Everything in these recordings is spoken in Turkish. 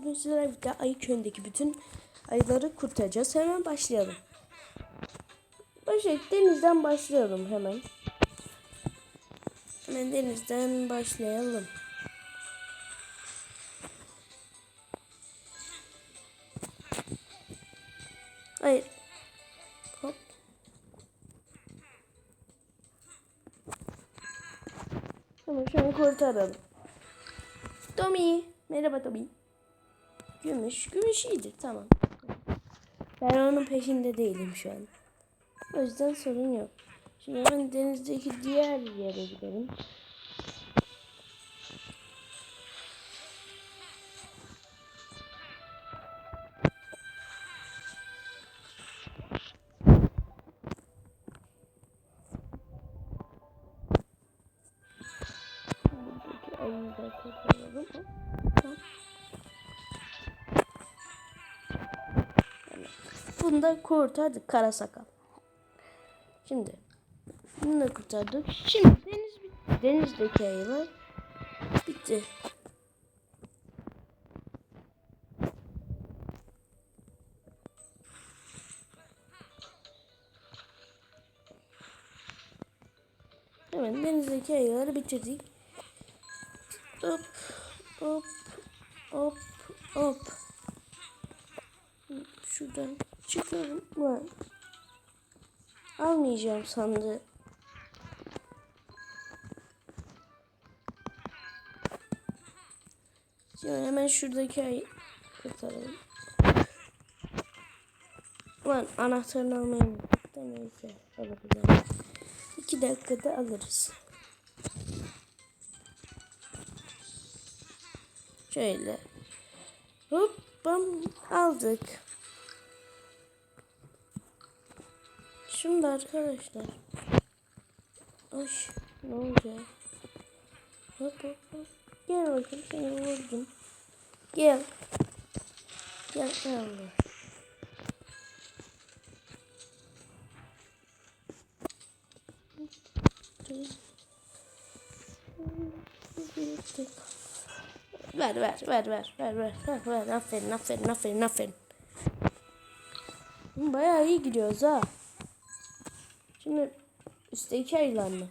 bugün sizlerle ayı köyündeki bütün ayıları kurtaracağız. Hemen başlayalım. Başlayalım. Denizden başlayalım hemen. Hemen denizden başlayalım. Hayır. Tamam şunu kurtaralım. Tommy. Merhaba Tommy. Gümüş. Gümüş iyidir tamam. Ben onun peşinde değilim şu an. O yüzden sorun yok. Şimdi hemen denizdeki diğer yere gidelim. Buradaki ayıyı da kurtaralım. Hop. Bunu da kurtardık kara sakal. Şimdi bunu da kurtardık. Şimdi deniz bitti. Denizdeki ayılar bitti. Hemen denizdeki ayıları bitirdik. Hop hop hop hop. Şuradan çıkalım. Var. Almayacağım sandığı. Şimdi hemen şuradaki ayı kurtaralım. Lan anahtarını almayı unuttuk da neyse alabilirim. İki dakikada alırız. Şöyle. Hop bam aldık. Şimdi arkadaşlar. Ay ne olacak? Hop hop hop. Gel bakayım seni vurdum. Gel. Gel gel. Ver ver ver ver ver ver ver ver aferin aferin aferin aferin. Bayağı iyi gidiyoruz ha. Şimdi üstteki ayılar mı?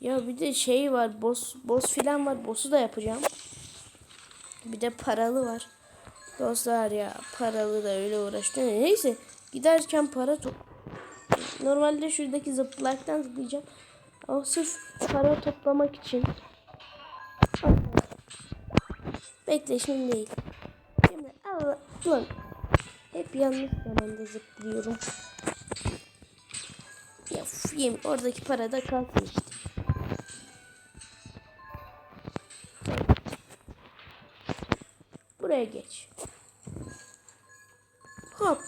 Ya bir de şey var boss boss filan var boss'u da yapacağım. Bir de paralı var. Dostlar ya paralı da öyle uğraştı. Neyse giderken para top. Normalde şuradaki zıplaktan zıplayacağım. Ama sırf para toplamak için. Bekle şimdi değil. Şimdi Allah. Hep yanlış zamanda zıplıyorum. Ya yiyeyim oradaki para da kalsın işte. Buraya geç. Hop.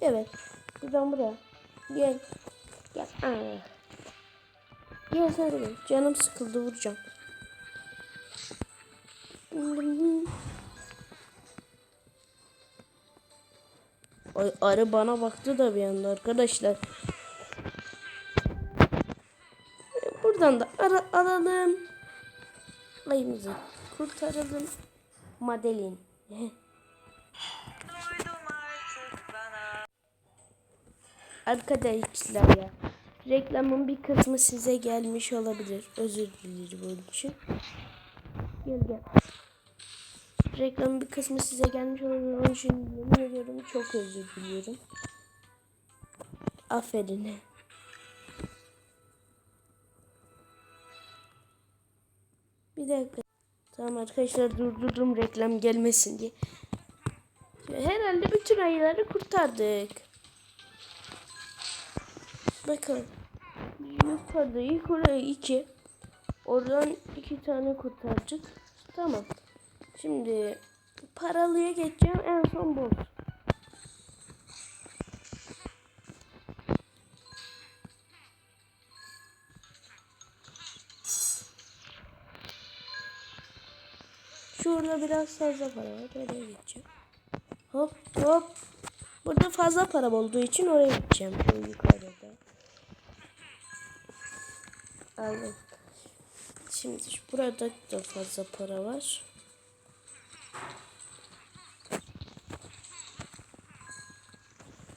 Evet. Buradan buraya. Gel. Gel. Aa. Gel sen de. Canım sıkıldı vuracağım. Ay, arı bana baktı da bir anda arkadaşlar. Buradan da ara alalım. Ayımızı kurtaralım. Madelin. Arkadaşlar ya. Reklamın bir kısmı size gelmiş olabilir. Özür dilerim bunun için. Gel. Reklamın bir kısmı size gelmiş olabilir. Onun için yemin çok özür diliyorum. Aferin. Bir dakika. Tamam arkadaşlar durdurdum reklam gelmesin diye. Herhalde bütün ayıları kurtardık. Bakın. Yukarıda ilk iki. Oradan iki tane kurtardık. Tamam. Şimdi paralıya geçeceğim en son boss. Şurada biraz fazla para var. Oraya gideceğim. Hop hop. Burada fazla param olduğu için oraya gideceğim. Şu yukarıda. Aldım. Şimdi burada da fazla para var.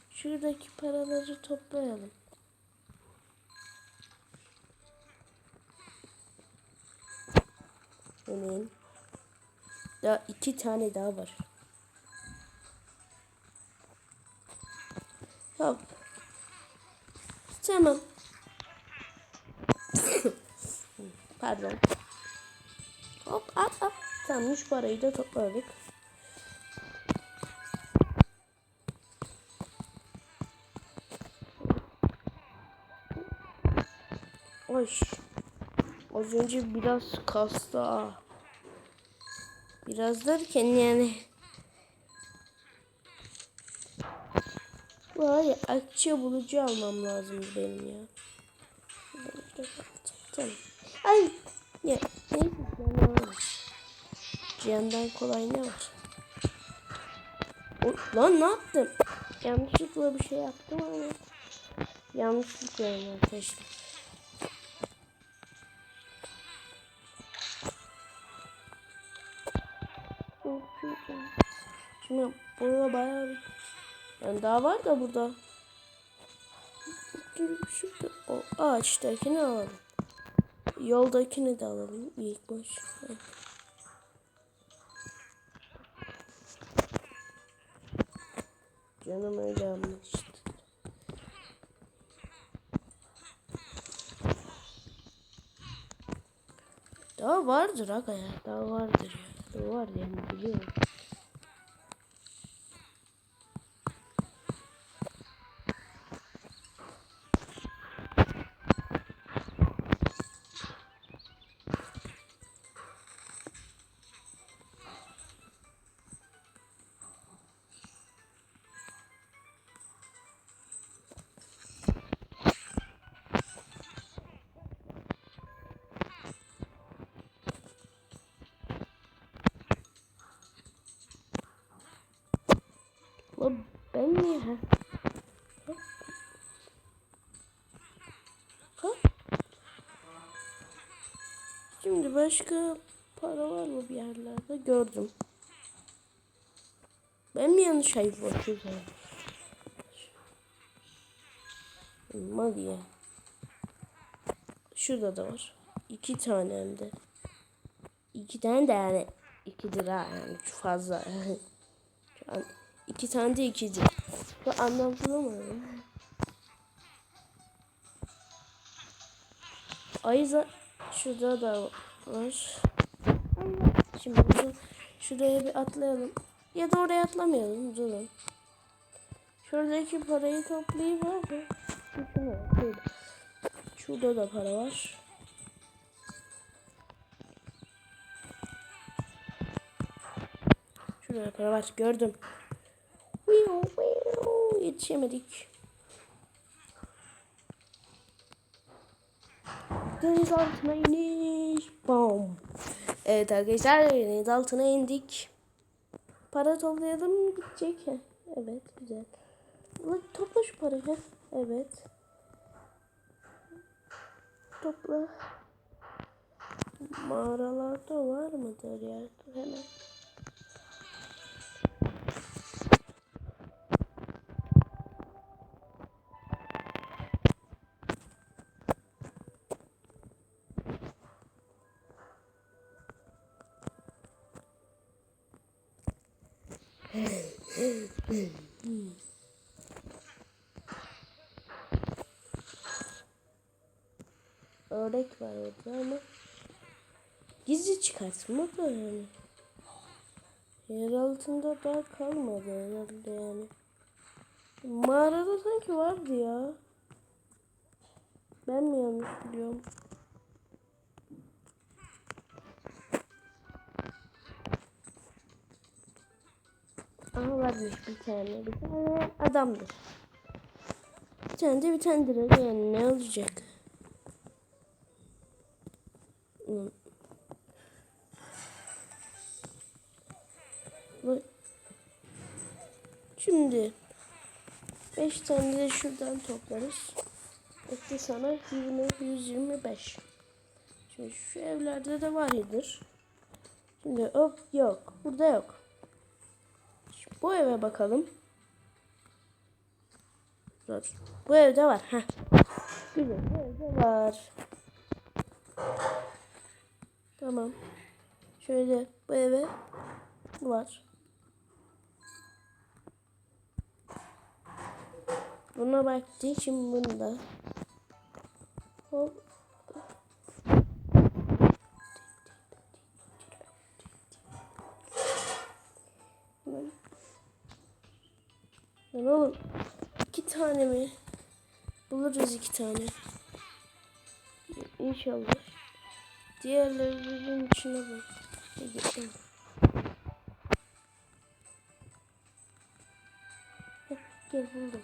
Şuradaki paraları toplayalım. Hemen. Daha iki tane daha var. Hop. Tamam. Pardon. Hop hop hop. Tamam 3 parayı da topladık. Oy. Az önce biraz kastı ha. Biraz derken yani. Vay akçe bulucu almam lazım benim ya. Ay. Ya. Neyse ben alayım. Cihan'dan kolay ne var? O, lan ne yaptım? Yanlışlıkla bir şey yaptım ama. Yanlışlıkla yani arkadaşlar. Şimdi burada bayağı bir... Yani daha var da burada. Şurada. O ağaçtakini alalım. Yoldakini de alalım ilk baş. Canım öyle anlaştı. Daha vardır aga ya. Daha vardır ya. Daha var yani biliyorum. Ben niye ha? Ha? Şimdi başka para var mı bir yerlerde? Gördüm. Ben mi yanlış sayfa açıyorum? Mal ya. Şurada da var. İki tane hem de. İki tane de yani. iki lira yani çok fazla. Şu iki tane de ikici. Ben anlam bulamadım. Ayza şurada da var. Şimdi şu, şuraya bir atlayalım. Ya da oraya atlamayalım. Durun. Şuradaki parayı toplayayım abi. Şurada da para var. Şurada para var. Gördüm. Yetişemedik. Deniz altına iniş. Bom. Evet arkadaşlar deniz altına indik. Para toplayalım gidecek. Evet güzel. Lan topla şu parayı. Evet. Topla. Mağaralarda var mıdır ya? Hemen. Ördek var orada ama gizli çıkartma da yani. Yer altında daha kalmadı herhalde yani. Mağarada sanki vardı ya. Ben mi yanlış biliyorum? Aha varmış bir tane. Bir tane adamdır. Bir tane de bir tanedir. Yani ne olacak? Şimdi 5 tane de şuradan toplarız. Etti sana 20 125. Şimdi şu evlerde de vardır. Şimdi hop yok. Burada yok. Şimdi bu eve bakalım. Dur. Bu evde var. Heh. Güzel. Bu evde var. Tamam. Şöyle bu eve var. Buna baktı. Şimdi bunda. Hop. Lan. Oğlum. iki tane mi? Buluruz iki tane. İnşallah. Diğerlerinin içine bak. Ne. Heh, Gel buldum.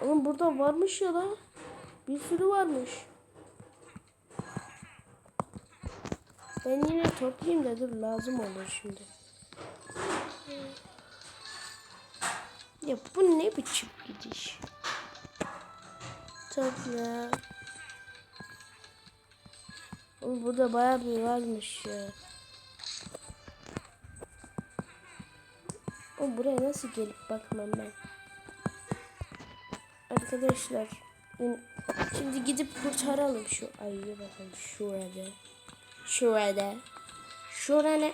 Oğlum burada varmış ya da. Bir sürü varmış. Ben yine toplayayım da dur lazım olur şimdi. Ya bu ne biçim gidiş? Topla. Oğlum burada bayağı bir varmış ya. O buraya nasıl gelip bakmam ben. Arkadaşlar şimdi gidip kurtaralım şu ayıyı bakalım şurada. Şurada. Şurada.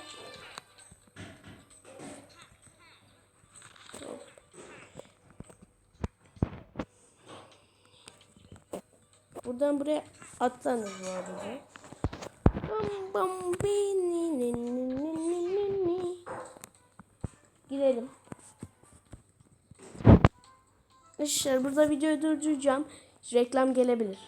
Buradan buraya atlanır bu arada. Bam bam bi, ni. Arkadaşlar burada videoyu durduracağım. Reklam gelebilir.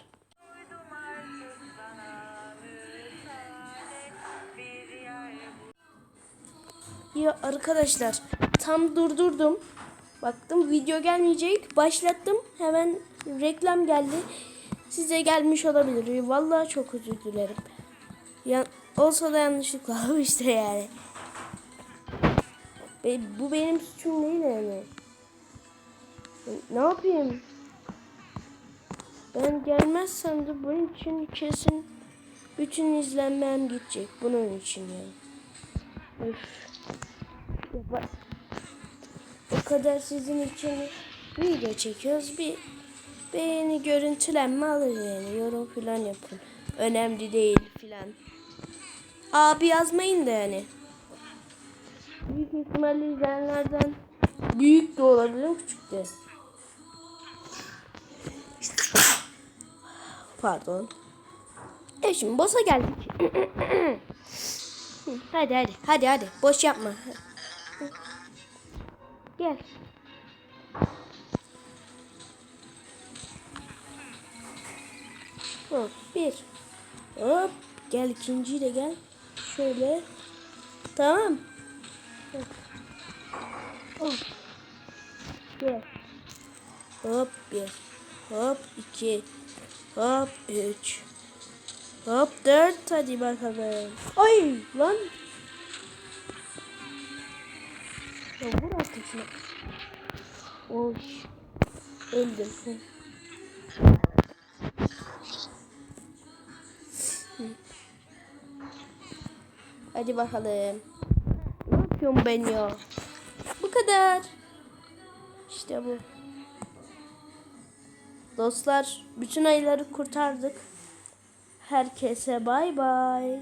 Ya arkadaşlar tam durdurdum. Baktım video gelmeyecek. Başlattım. Hemen reklam geldi. Size gelmiş olabilir. Vallahi çok özür dilerim. Ya, olsa da yanlışlıkla olmuştu yani. Be, bu benim suçum değil yani. Ne yapayım? Ben gelmezsem de bunun için kesin bütün izlenmem gidecek. Bunun için ya. Öf. O kadar sizin için video çekiyoruz. Bir beğeni görüntülenme alır yani. Yorum falan yapın. Önemli değil filan. Abi yazmayın da yani. Büyük ihtimalle izleyenlerden büyük de olabilir, küçük de. Pardon. E şimdi boss'a geldik. hadi hadi hadi hadi boş yapma. Gel. Hop bir. Hop gel ikinciyi de gel. Şöyle. Tamam. Hop. Gel. Hop bir. Hop iki. Hop üç. Hop dört. Hadi bakalım. Ay lan. Ya vur artık şuna. Oy. Öldüm. Hadi bakalım. Ne yapıyorum ben ya? Bu kadar. İşte bu. Dostlar bütün ayıları kurtardık. Herkese bay bay.